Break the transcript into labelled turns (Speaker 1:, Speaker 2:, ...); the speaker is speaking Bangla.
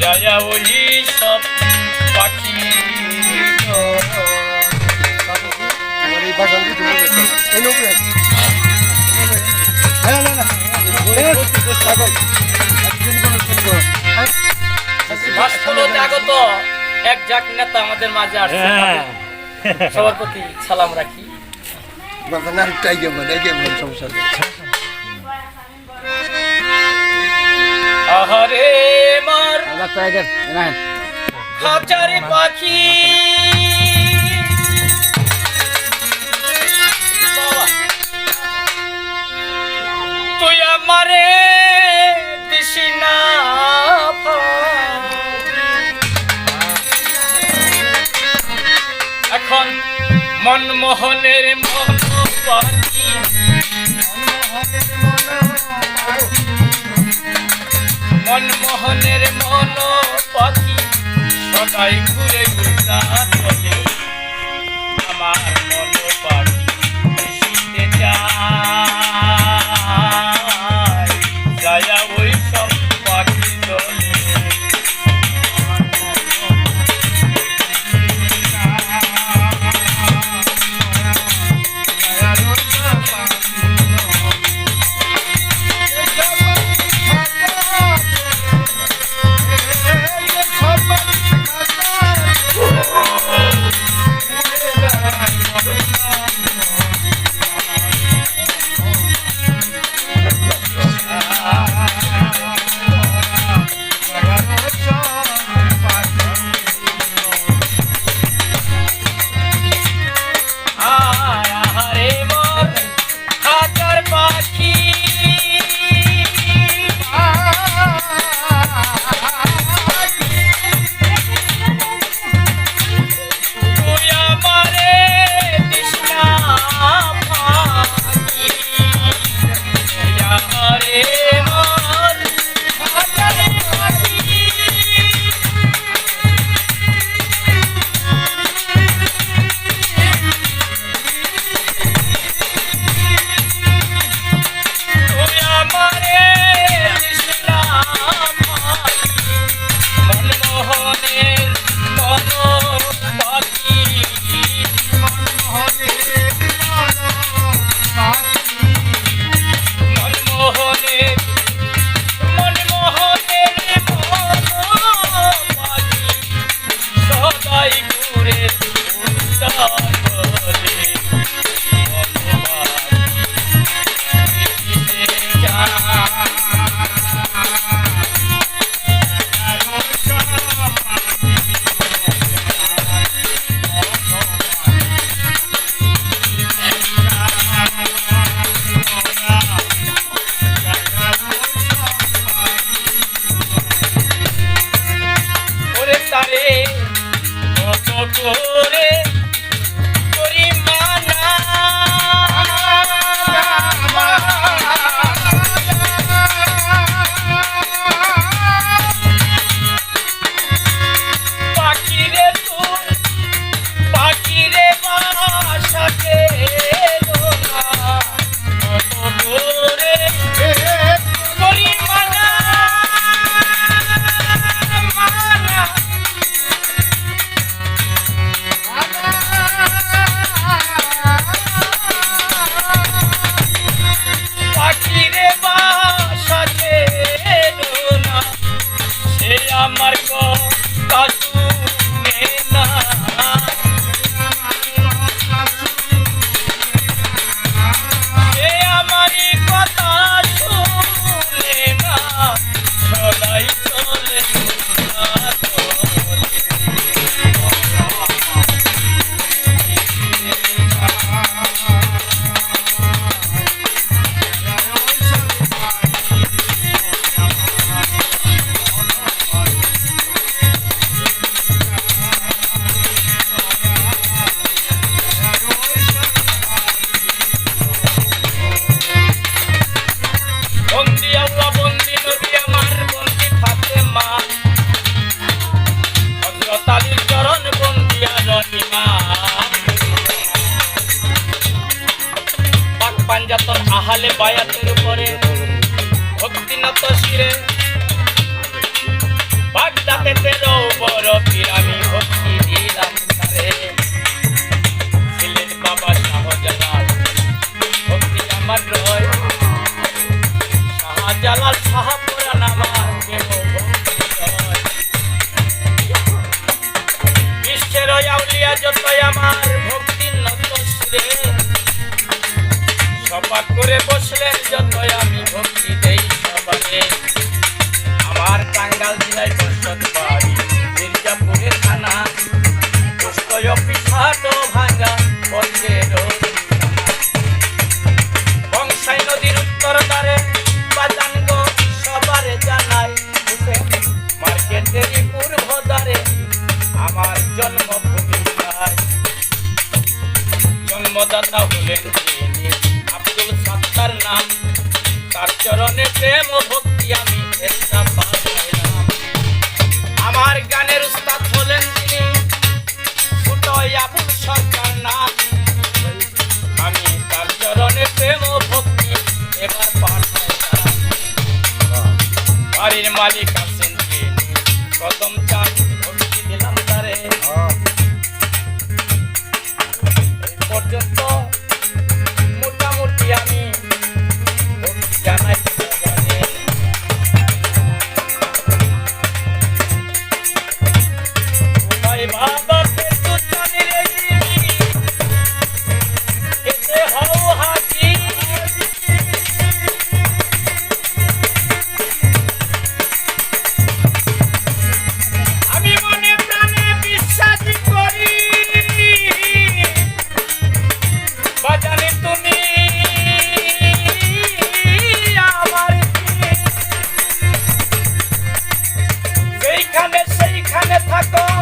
Speaker 1: 자야
Speaker 2: 우리 섭박히도 우리 바람도 좋은 거. 왜 노래?
Speaker 1: 아야나나. এক জাক নেতা আমাদের মাঝে আসছে। সবার প্রতি সালাম রাখি।
Speaker 2: বাবা, না, একটু এগিয়ে বল, এগিয়ে বল, সমস্যা নেই।
Speaker 1: আহারে মার।
Speaker 2: রাস্তা এগিয়ে, এ না,
Speaker 1: হাজারে পাখি আমারে দিসি না এখন মনমোহনের মন মনমোহনের মন পাখি সদাই ঘুরে উল্টা চলে পাঞ্জাতন আহালে বায়াতের উপরে। ভক্তিনত শিরে। বাগদাতে তেরো বড় আমি ভক্তি দিলাম তারে। ছিলেন বাবা শাহজালাল। ভক্তি আমার রয়। শাহজালাল আমার বিশ্বের আউলিয়া যতই আমার। সপা করে বসলেন জন্য আমি ভক্তি দেই সবারে চরণে প্রেম ভক্তি আমি আমার গানের উস্তাদ হলেন তিনি ফুটয় আবুল সরকার না আমি তার চরণে প্রেম ভক্তি এবার বাড়ির মালিক Paco.